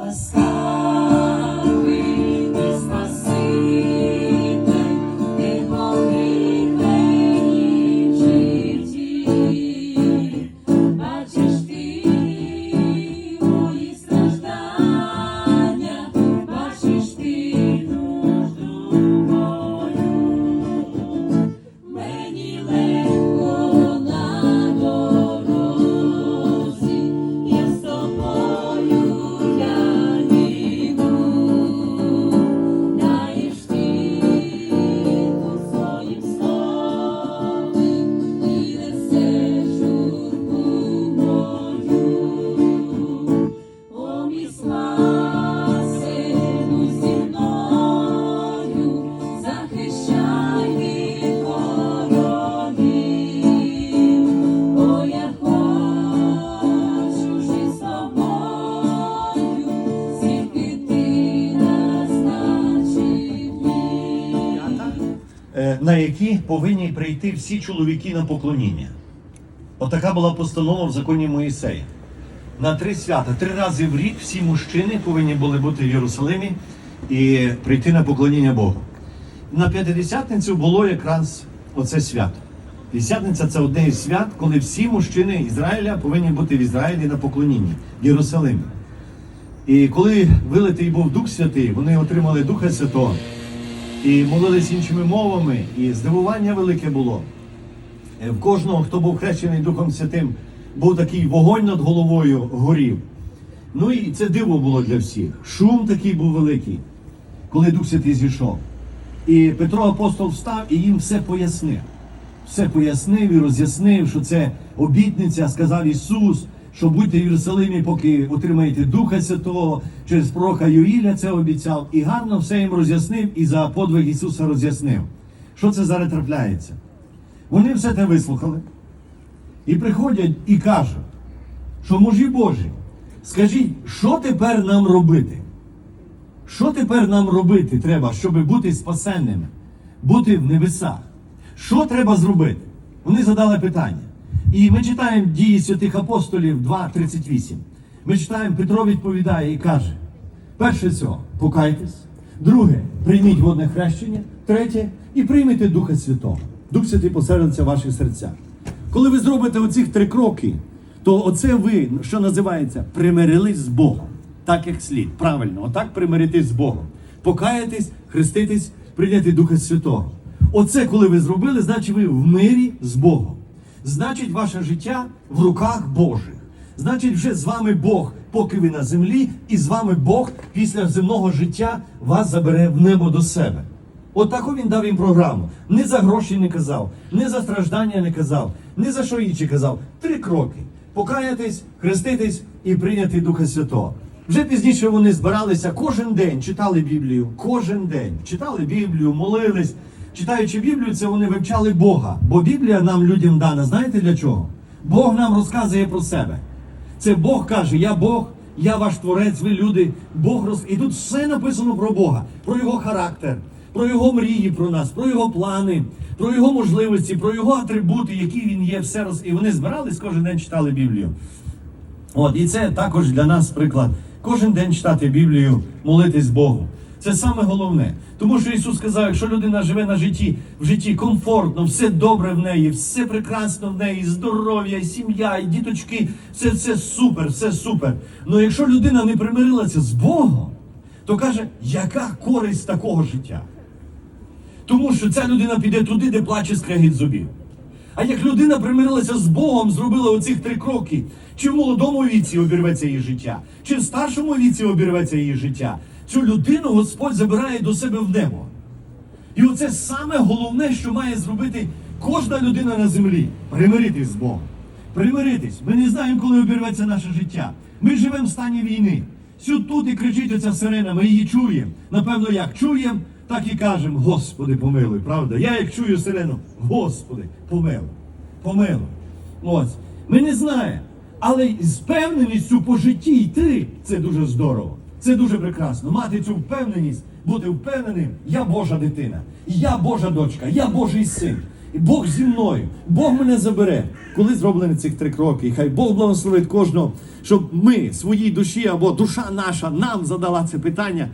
A star. Які повинні прийти всі чоловіки на поклоніння. Отака була постанова в законі Моїсея. На три свята, три рази в рік всі мужчини повинні були бути в Єрусалимі і прийти на поклоніння Богу. На П'ятидесятницю було якраз оце свято. П'ятдесятниця це одне із свят, коли всі мужчини Ізраїля повинні бути в Ізраїлі на поклонінні в Єрусалимі. І коли вилитий був Дух Святий, вони отримали Духа Святого і молились іншими мовами, і здивування велике було. Е, В кожного, хто був хрещений Духом Святим, був такий вогонь над головою горів. Ну і це диво було для всіх. Шум такий був великий, коли Дух Святий зійшов. І Петро апостол встав і їм все пояснив. Все пояснив і роз'яснив, що це обітниця, сказав Ісус, що будьте в Єрусалимі, поки отримаєте Духа Святого, через пророка Юїля це обіцяв. І гарно все їм роз'яснив і за подвиг Ісуса роз'яснив. Що це зараз трапляється? Вони все те вислухали і приходять і кажуть, що мужі Божі, скажіть, що тепер нам робити? Що тепер нам робити треба, щоб бути спасенними, бути в небесах? Що треба зробити? Вони задали питання. І ми читаємо дії святих апостолів 2.38. Ми читаємо, Петро відповідає і каже: перше цього, покайтесь, друге, прийміть водне хрещення, третє, і прийміть Духа Святого. Дух Святий поселиться в ваших серцях. Коли ви зробите оцих три кроки, то оце ви, що називається, примирились з Богом. Так як слід. Правильно, отак примиритись з Богом. Покаятись, хреститись, прийняти Духа Святого. Оце, коли ви зробили, значить ви в мирі з Богом. Значить, ваше життя в руках Божих. Значить, вже з вами Бог, поки ви на землі, і з вами Бог після земного життя вас забере в небо до себе. От таку він дав їм програму. Не за гроші не казав, не за страждання не казав, не за що інше казав. Три кроки: покаятись, хреститись і прийняти Духа Святого. Вже пізніше вони збиралися кожен день, читали Біблію, кожен день читали Біблію, молились. Читаючи Біблію, це вони вивчали Бога. Бо Біблія нам людям дана. Знаєте для чого? Бог нам розказує про себе. Це Бог каже: Я Бог, я ваш творець, ви люди. Бог роз... І тут все написано про Бога, про його характер, про його мрії про нас, про його плани, про його можливості, про його атрибути, які він є, все роз... І вони збирались кожен день читали Біблію. От, і це також для нас приклад. Кожен день читати Біблію, молитись Богу. Це саме головне. Тому що Ісус сказав, якщо людина живе на житті, в житті комфортно, все добре в неї, все прекрасно в неї, здоров'я, сім'я, і діточки, все, все супер, все супер. Але якщо людина не примирилася з Богом, то каже, яка користь такого життя? Тому що ця людина піде туди, де плаче скрегіт зубів. А як людина примирилася з Богом, зробила оцих три кроки, чи в молодому віці обірветься її життя, чи в старшому віці обірветься її життя, цю людину Господь забирає до себе в небо. І оце саме головне, що має зробити кожна людина на землі примиритись з Богом. Примиритись. Ми не знаємо, коли обірветься наше життя. Ми живемо в стані війни. Сюди тут і кричить оця сирена, ми її чуємо. Напевно, як чуємо, так і кажемо, Господи, помилуй, правда? Я як чую сирену, Господи, помилуй, помилуй. Ось. Ми не знаємо. Але з впевненістю по житті йти це дуже здорово. Це дуже прекрасно. Мати цю впевненість, бути впевненим, я Божа дитина, я Божа дочка, я Божий син. І Бог зі мною, Бог мене забере. Коли зроблені цих три кроки, хай Бог благословить кожного, щоб ми своїй душі або душа наша нам задала це питання,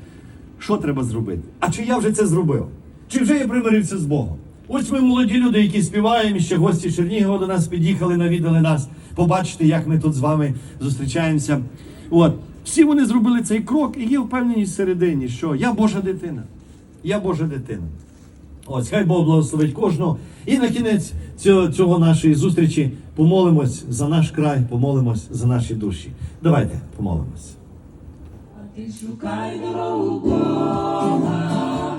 що треба зробити? А чи я вже це зробив? Чи вже я примирився з Богом? Ось ми молоді люди, які співаємо, ще гості Чернігова до нас під'їхали, навідали нас. Побачите, як ми тут з вами зустрічаємося. От. Всі вони зробили цей крок, і є впевненість всередині, що я Божа дитина. Я Божа дитина. Ось, хай Бог благословить кожного. І на кінець цього, цього нашої зустрічі помолимось за наш край, помолимось за наші душі. Давайте помолимось. А ти шукай дорогу Бога,